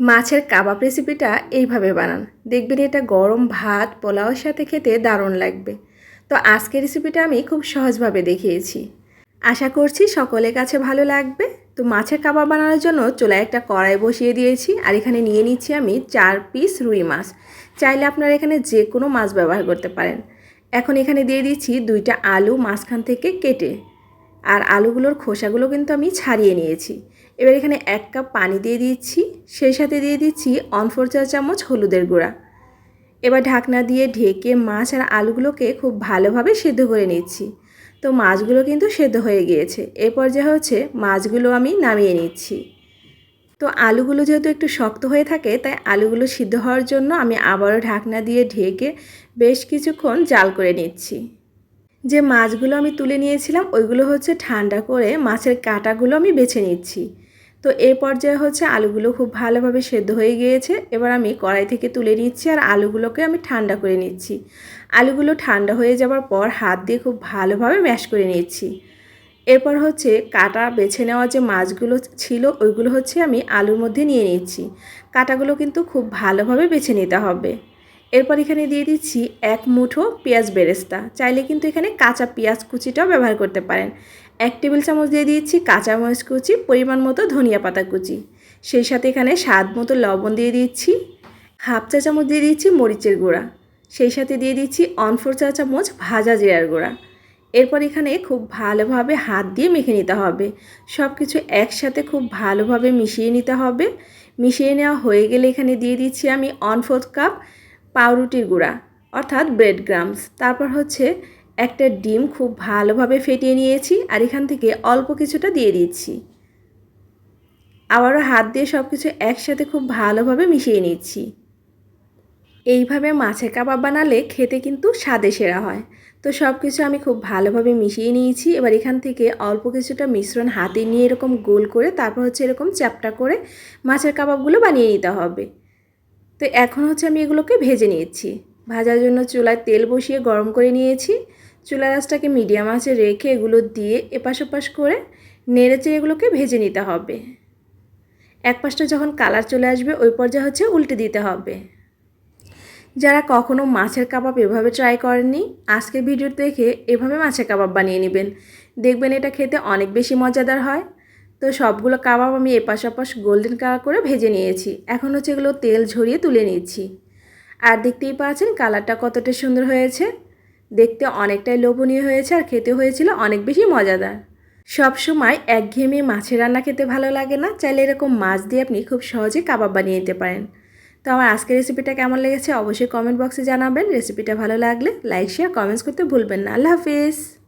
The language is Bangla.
মাছের কাবাব রেসিপিটা এইভাবে বানান। দেখবেন এটা গরম ভাত, পোলাওয়ের সাথে খেতে দারুণ লাগবে। তো আজকের রেসিপিটা আমি খুব সহজভাবে দেখিয়েছি। আশা করছি সকলের কাছে ভালো লাগবে। তো মাছের কাবাব বানানোর জন্য চুলায় একটা কড়াই বসিয়ে দিয়েছি আর এখানে নিয়ে নিচ্ছি আমি চার পিস রুই মাছ। চাইলে আপনারা এখানে যে কোনো মাছ ব্যবহার করতে পারেন। এখন এখানে দিয়ে দিচ্ছি দুইটা আলু মাঝখান থেকে কেটে। আর আলুগুলোর খোসাগুলো কিন্তু আমি ছাড়িয়ে নিয়েছি। এবার এখানে এক কাপ পানি দিয়ে দিচ্ছি, সেই সাথে দিয়ে দিচ্ছি অনফোর চা চামচ হলুদের গুঁড়া। এবার ঢাকনা দিয়ে ঢেকে মাছ আর আলুগুলোকে খুব ভালোভাবে সেদ্ধ করে নিচ্ছি। তো মাছগুলো কিন্তু সেদ্ধ হয়ে গিয়েছে। এ পর্যায়ে হচ্ছে মাছগুলো আমি নামিয়ে নিচ্ছি। তো আলুগুলো যেহেতু একটু শক্ত হয়ে থাকে, তাই আলুগুলো সিদ্ধ হওয়ার জন্য আমি আবারও ঢাকনা দিয়ে ঢেকে বেশ কিছুক্ষণ জাল করে নিচ্ছি। যে মাছগুলো আমি তুলে নিয়েছিলাম, ওইগুলো হচ্ছে ঠান্ডা করে মাছের কাঁটাগুলো আমি বেছে নিচ্ছি। তো এই পর্যায়ে হচ্ছে আলুগুলো খুব ভালোভাবে সেদ্ধ হয়ে গিয়েছে। এবার আমি কড়াই থেকে তুলে নিচ্ছি আর আলুগুলোকে আমি ঠান্ডা করে নিচ্ছি। আলুগুলো ঠান্ডা হয়ে যাওয়ার পর হাত দিয়ে খুব ভালোভাবে ম্যাশ করে নিচ্ছি। এরপর হচ্ছে কাটা বেছে নেওয়া যে মাছগুলো ছিল ওইগুলো হচ্ছে আমি আলুর মধ্যে নিয়ে নিচ্ছি। কাটাগুলো কিন্তু খুব ভালোভাবে বেছে নিতে হবে। এরপর এখানে দিয়ে দিচ্ছি এক মুঠো পেঁয়াজ বেরেস্তা। চাইলে কিন্তু এখানে কাঁচা পেঁয়াজ কুচিটাও ব্যবহার করতে পারেন। এক টেবিল চামচ দিয়ে দিচ্ছি কাঁচা মরিচ কুচি, পরিমাণ মতো ধনিয়া পাতা কুচি। সেই সাথে এখানে স্বাদ মতো লবণ দিয়ে দিচ্ছি। হাফ চা চামচ দিয়ে দিচ্ছি মরিচের গুঁড়া। সেই সাথে দিয়ে দিচ্ছি অনফোর চা চামচ ভাজা জিরার গুঁড়া। এরপর এখানে খুব ভালোভাবে হাত দিয়ে মেখে নিতে হবে। সব কিছু একসাথে খুব ভালোভাবে মিশিয়ে নিতে হবে। মিশিয়ে নেওয়া হয়ে গেলে এখানে দিয়ে দিচ্ছি আমি অন ফোর্থ কাপ পাউরুটির গুঁড়া, অর্থাৎ ব্রেড গ্রামস তারপর হচ্ছে একটা ডিম খুব ভালোভাবে ফেটিয়ে নিয়েছি আর এখান থেকে অল্প কিছুটা দিয়ে দিচ্ছি। আবারও হাত দিয়ে সব কিছু একসাথে খুব ভালোভাবে মিশিয়ে নিচ্ছি। এইভাবে মাছের কাবাব বানালে খেতে কিন্তু স্বাদে সেরা হয়। তো সব কিছু আমি খুব ভালোভাবে মিশিয়ে নিয়েছি। এবার এখান থেকে অল্প কিছুটা মিশ্রণ হাতে নিয়ে এরকম গোল করে, তারপর হচ্ছে এরকম চ্যাপটা করে মাছের কাবাবগুলো বানিয়ে নিতে হবে। তো এখন হচ্ছে আমি এগুলোকে ভেজে নিয়েছি। ভাজার জন্য চুলায় তেল বসিয়ে গরম করে নিয়েছি। চুলা রাসটাকে মিডিয়াম আঁচে রেখে এগুলো দিয়ে এপাশ ওপাশ করে নেড়েচে এগুলোকে ভেজে নিতে হবে। এক পাশটা যখন কালার চলে আসবে, ওই পর্যায়ে হচ্ছে উল্টে দিতে হবে। যারা কখনো মাছের কাবাব এভাবে ট্রাই করেননি, আজকের ভিডিও দেখে এভাবে মাছের কাবাব বানিয়ে নেবেন। দেখবেন এটা খেতে অনেক বেশি মজাদার হয়। তো সবগুলো কাবাব আমি এপাশ ওপাশ গোল্ডেন কালার করে ভেজে নিয়েছি। এখন হচ্ছে এগুলো তেল ঝরিয়ে তুলে নিচ্ছি। আর দেখতেই পাচ্ছেন কালারটা কতটা সুন্দর হয়েছে। দেখতে অনেকটাই লোভনীয় হয়েছে আর খেতে হয়েছিল অনেক বেশি মজাদার। সব সময় একঘেয়েমি মাছের রান্না খেতে ভালো লাগে না, চাইলে এরকম মাছ দিয়ে আপনি খুব সহজে কাবাব বানিয়ে নিতে পারেন। তো আমার আজকের রেসিপিটা কেমন লেগেছে অবশ্যই কমেন্ট বক্সে জানাবেন। রেসিপিটা ভালো লাগলে লাইক শেয়ার কমেন্টস করতে ভুলবেন না। আল্লাহ হাফিজ।